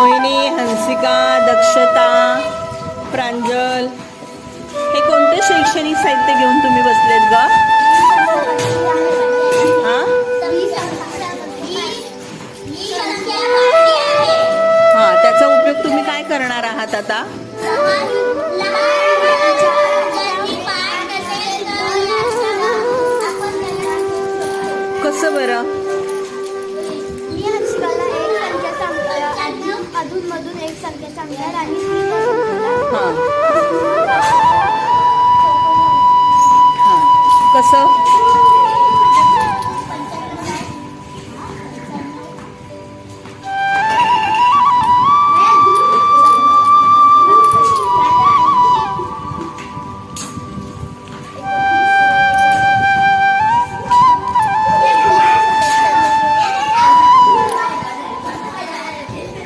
मोहिनी हंसिका दक्षता प्रांजल. हे कोणते शैक्षणिक साहित्य घेऊन तुम्ही बसलेत ग? हां? हा त्याचा उपयोग तुम्ही काय करणार आहात आता? कसं बरं? एक संख्या सांगणार आणि देणार. हां. हां. कसं?